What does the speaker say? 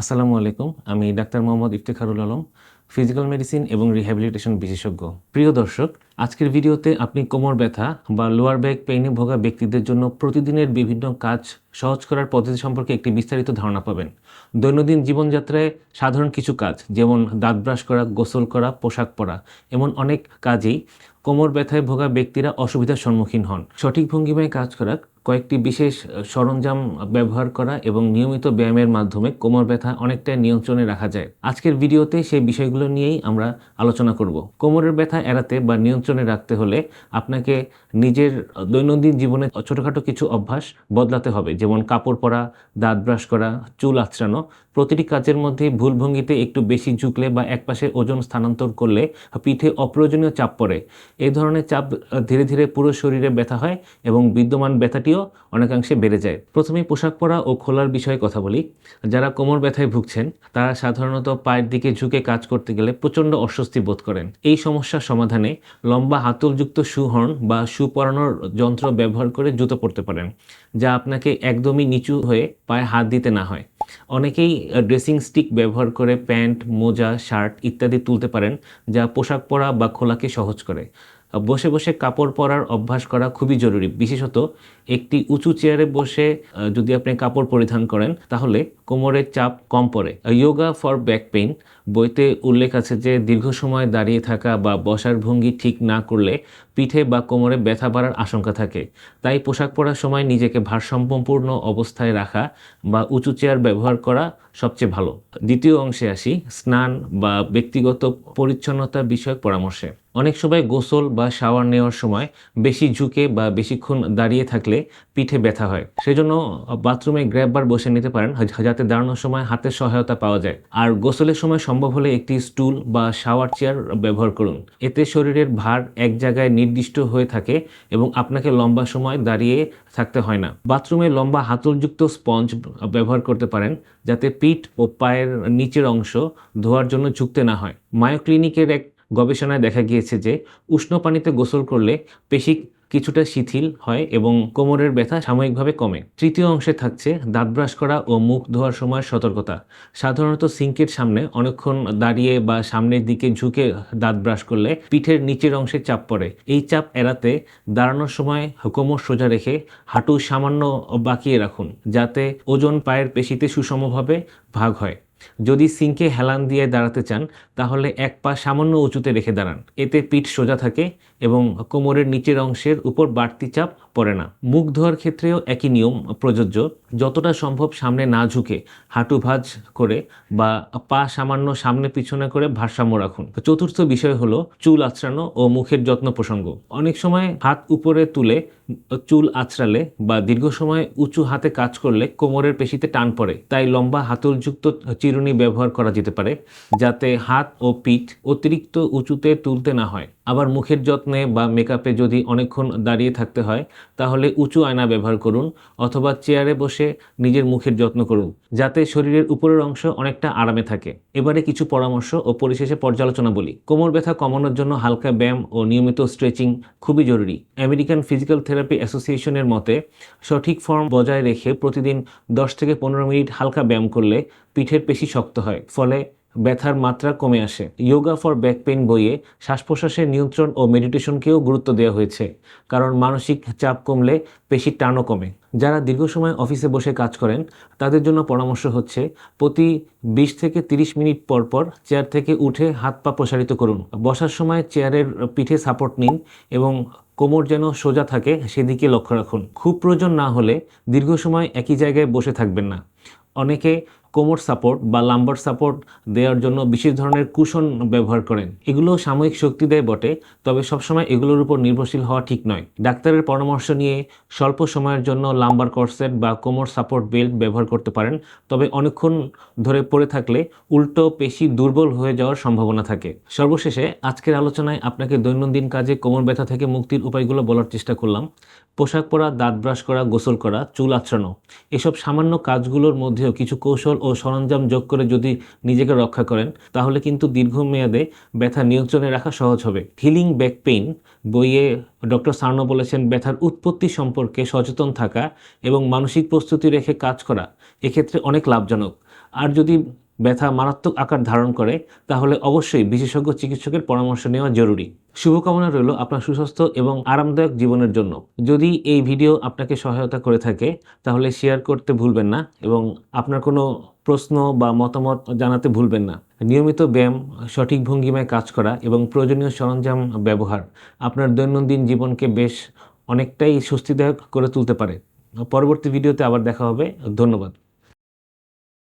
আসসালামু আলাইকুম আমি doctor Mohammad Iftekharul Alam physical medicine এবং রিহ্যাবিলিটেশন বিশেষজ্ঞ। প্রিয় দর্শক আজকের ভিডিওতে আপনি কোমর ব্যথা বা লোয়ার ব্যাক পেইনে ভোগা ব্যক্তিদের জন্য প্রতিদিনের বিভিন্ন কাজ সহজ করার পদ্ধতি সম্পর্কে একটি বিস্তারিত ধারণা পাবেন। দৈনন্দিন জীবনযাত্রায় সাধারণ কিছু কাজ, যেমন দাঁত ব্রাশ করা, গোসল করা, পোশাক পরা, এমন অনেক কাজেই কোমর ব্যথায় ভোগা ব্যক্তিরা অসুবিধার সম্মুখীন হন। সঠিক ভঙ্গিমায় কাজ করা কয়েকটি বিশেষ সরঞ্জাম ব্যবহার করা এবং নিয়মিত ব্যায়ামের মাধ্যমে কোমর ব্যথা অনেকটা নিয়ন্ত্রণে রাখা যায়। আজকের ভিডিওতে সেই বিষয়গুলো নিয়েই আমরা আলোচনা করব। কোমরের ব্যথা এড়াতে বা নিয়ন্ত্রণে রাখতে হলে আপনাকে নিজের দৈনন্দিন জীবনে ছোটোখাটো কিছু অভ্যাস বদলাতে হবে। যেমন কাপড় পরা, দাঁত ব্রাশ করা, চুল আঁচড়ানো। প্রতিটি কাজের মধ্যে ভুল ভঙ্গিতে একটু বেশি ঝুঁকলে বা একপাশে ওজন স্থানান্তর করলে পিঠে অপ্রয়োজনীয় চাপ পড়ে। এই ধরনের চাপ ধীরে ধীরে পুরো শরীরে ব্যথা হয় এবং বিদ্যমান ব্যথাটিও অনেকাংশে বেড়ে যায়। প্রথমেই পোশাক পরা ও খোলার বিষয়ে কথা বলি। যারা কোমর ব্যথায় ভুগছেন, তারা সাধারণত পায়ের দিকে ঝুঁকে কাজ করতে গেলে প্রচণ্ড অস্বস্তি বোধ করেন। এই সমস্যার সমাধানে লম্বা হাতলযুক্ত শুহর্ন বা শু পরানোর যন্ত্র ব্যবহার করে জুতো পরতে পারেন, যা আপনাকে একদমই নিচু হয়ে পায়ে হাত দিতে না হয়। অনেকেই ড্রেসিং স্টিক ব্যবহার করে প্যান্ট, মোজা, শার্ট ইত্যাদি তুলতে পারেন, যা পোশাক পরা বা খোলাকে সহজ করে। বসে বসে কাপড় পরার অভ্যাস করা খুবই জরুরি। বিশেষত, একটি উঁচু চেয়ারে বসে যদি আপনি কাপড় পরিধান করেন, তাহলে কোমরের চাপ কম পড়ে। যোগা ফর ব্যাক পেইন বইতে উল্লেখ আছে যে, দীর্ঘ সময় দাঁড়িয়ে থাকা বা বসার ভঙ্গি ঠিক না করলে পিঠে বা কোমরে ব্যথা বাড়ার আশঙ্কা থাকে। তাই পোশাক পরার সময় নিজেকে ভারসাম্যপূর্ণ অবস্থায় রাখা বা উঁচু চেয়ার ব্যবহার করা সবচেয়ে ভালো। দ্বিতীয় অংশে আসি, স্নান বা ব্যক্তিগত পরিচ্ছন্নতা বিষয়ক পরামর্শে। অনেক সময় গোসল বা শাওয়ার নেওয়ার সময় বেশি ঝুঁকে বা বেশিক্ষণ দাঁড়িয়ে থাকলে পিঠে ব্যথা হয়। সেজন্য বাথরুমে গ্র্যাব বসে নিতে পারেন, যাতে দাঁড়ানোর সময় হাতের সহায়তা পাওয়া যায়। আর গোসলের সময় সম্ভব হলে একটি স্টুল বা শাওয়ার চেয়ার ব্যবহার করুন। এতে শরীরের ভার এক জায়গায় নির্দিষ্ট হয়ে থাকে এবং আপনাকে লম্বা সময় দাঁড়িয়ে থাকতে হয় না। বাথরুমে লম্বা হাতলযুক্ত স্পঞ্জ ব্যবহার করতে পারেন, যাতে পিঠ ও পায়ের নিচের অংশ ধোয়ার জন্য ঝুঁকতে না হয়। মায়ো ক্লিনিকের এক গবেষণায় দেখা গিয়েছে যে, উষ্ণ পানিতে গোসল করলে পেশি কিছুটা শিথিল হয় এবং কোমরের ব্যথা সাময়িকভাবে কমে। তৃতীয় অংশে থাকছে দাঁত ব্রাশ করা ও মুখ ধোয়ার সময় সতর্কতা। সাধারণত সিঙ্কের সামনে অনেকক্ষণ দাঁড়িয়ে বা সামনের দিকে ঝুঁকে দাঁত ব্রাশ করলে পিঠের নিচের অংশে চাপ পড়ে। এই চাপ এড়াতে দাঁড়ানোর সময় কোমর সোজা রেখে হাঁটু সামান্য বাঁকিয়ে রাখুন, যাতে ওজন পায়ের পেশিতে সুষমভাবে ভাগ হয়। যদি সিঙ্কে হেলান দিয়ে দাঁড়াতে চান, তাহলে এক পা সামান্য উঁচুতে রেখে দাঁড়ান। এতে পিঠ সোজা থাকে এবং কোমরের নিচের অংশের উপর বাড়তি চাপ পড়ে না। মুখ ধোয়ার ক্ষেত্রেও একই নিয়ম প্রযোজ্য। যতটা সম্ভব সামনে না ঝুঁকে হাঁটু ভাঁজ করে বা পা সামান্য সামনে পিছনে করে ভারসাম্য রাখুন। চতুর্থ বিষয় হলো চুল আঁচড়ানো ও মুখের যত্ন প্রসঙ্গ। অনেক সময় হাত উপরে তুলে চুল আঁচড়ালে বা দীর্ঘ সময় উঁচু হাতে কাজ করলে কোমরের পেশিতে টান পড়ে। তাই লম্বা হাতলযুক্ত চিরুনি ব্যবহার করা যেতে পারে, যাতে হাত ও পিঠ অতিরিক্ত উঁচুতে তুলতে না হয়। আবার মুখের যত্নে বা মেকআপে যদি অনেকক্ষণ দাঁড়িয়ে থাকতে হয় তাহলে উঁচু আয়না ব্যবহার করুন অথবা চেয়ারে বসে নিজের মুখের যত্ন করুন, যাতে শরীরের উপরের অংশ অনেকটা আরামে থাকে। এবারে কিছু পরামর্শ ও পরিশেষে পর্যালোচনা বলি। কোমর ব্যথা কমানোর জন্য হালকা ব্যায়াম ও নিয়মিত স্ট্রেচিং খুবই জরুরি। আমেরিকান ফিজিক্যাল থেরাপি অ্যাসোসিয়েশনের মতে, সঠিক ফর্ম বজায় রেখে প্রতিদিন দশ থেকে পনেরো মিনিট হালকা ব্যায়াম করলে পিঠের পেশি শক্ত হয়, ফলে ব্যথার মাত্রা কমে আসে। যোগা ফর ব্যাক পেইন বইয়ে শ্বাস প্রশ্বাসের নিয়ন্ত্রণ ও মেডিটেশনকেও গুরুত্ব দেওয়া হয়েছে, কারণ মানসিক চাপ কমলে পেশির টানও কমে। যারা দীর্ঘ সময় অফিসে বসে কাজ করেন, তাদের জন্য পরামর্শ হচ্ছে প্রতি বিশ থেকে তিরিশ মিনিট পর পর চেয়ার থেকে উঠে হাত পা প্রসারিত করুন। বসার সময় চেয়ারের পিঠে সাপোর্ট নিন এবং কোমর যেন সোজা থাকে সেদিকে লক্ষ্য রাখুন। খুব প্রয়োজন না হলে দীর্ঘ সময় একই জায়গায় বসে থাকবেন না। অনেকে কোমর সাপোর্ট বা লাম্বার সাপোর্ট দেওয়ার জন্য বিশেষ ধরনের কুশন ব্যবহার করেন। এগুলো সাময়িক শক্তি দেয় বটে, তবে সবসময় এগুলোর উপর নির্ভরশীল হওয়া ঠিক নয়। ডাক্তারের পরামর্শ নিয়ে স্বল্প সময়ের জন্য লাম্বার কর্সেট বা কোমর সাপোর্ট বেল্ট ব্যবহার করতে পারেন, তবে অনেকক্ষণ ধরে পড়ে থাকলে উল্টো পেশি দুর্বল হয়ে যাওয়ার সম্ভাবনা থাকে। সর্বশেষে আজকের আলোচনায় আপনাকে দৈনন্দিন কাজে কোমর ব্যথা থেকে মুক্তির উপায়গুলো বলার চেষ্টা করলাম। পোশাক পরা, দাঁত ব্রাশ করা, গোসল করা, চুল আঁচড়ানো এসব সামান্য কাজগুলোর মধ্যেও কিছু কৌশল ও সরঞ্জাম যোগ করে যদি নিজেকে রক্ষা করেন, তাহলে কিন্তু দীর্ঘমেয়াদে ব্যথা নিয়ন্ত্রণে রাখা সহজ হবে। হিলিং ব্যাক পেইন বইয়ে ডক্টর সার্নো বলেছেন, ব্যথার উৎপত্তি সম্পর্কে সচেতন থাকা এবং মানসিক প্রস্তুতি রেখে কাজ করা এক্ষেত্রে অনেক লাভজনক। আর যদি ব্যথা মারাত্মক আকার ধারণ করে, তাহলে অবশ্যই বিশেষজ্ঞ চিকিৎসকের পরামর্শ নেওয়া জরুরি। শুভকামনা রইল আপনার সুস্বাস্থ্য এবং আরামদায়ক জীবনের জন্য। যদি এই ভিডিও আপনাকে সহায়তা করে থাকে, তাহলে শেয়ার করতে ভুলবেন না এবং আপনার কোনো প্রশ্ন বা মতামত জানাতে ভুলবেন না। নিয়মিত ব্যায়াম, সঠিক ভঙ্গিমায় কাজ করা এবং প্রয়োজনীয় সরঞ্জাম ব্যবহার আপনার দৈনন্দিন জীবনকে বেশ অনেকটাই স্বস্তিদায়ক করে তুলতে পারে। পরবর্তী ভিডিওতে আবার দেখা হবে। ধন্যবাদ।